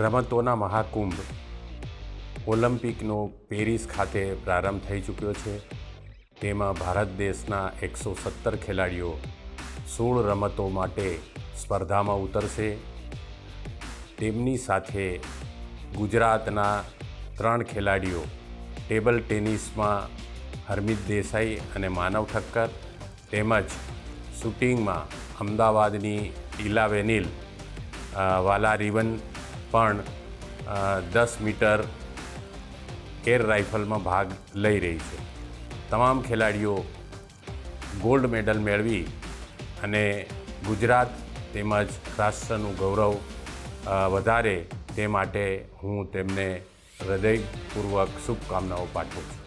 રમતોના મહાકુંભ. ઓલિમ્પિકનો પેરિસ ખાતે પ્રારંભ થઈ ચૂક્યો છે. તેમાં ભારત દેશના એકસો સત્તર ખેલાડીઓ સોળ રમતો માટે સ્પર્ધામાં ઉતરશે. તેમની સાથે ગુજરાતના ત્રણ ખેલાડીઓ, ટેબલ ટેનિસમાં હરમિત દેસાઈ અને માનવ ઠક્કર, તેમજ શૂટિંગમાં અમદાવાદની ઈલા વેનિલ વાલા રિવન પણ દસ મીટર એર રાઇફલમાં ભાગ લઈ રહી છે. તમામ ખેલાડીઓ ગોલ્ડ મેડલ મેળવી અને ગુજરાત તેમજ રાષ્ટ્રનું ગૌરવ વધારે તે માટે હું તેમને હૃદયપૂર્વક શુભકામનાઓ પાઠવું છું.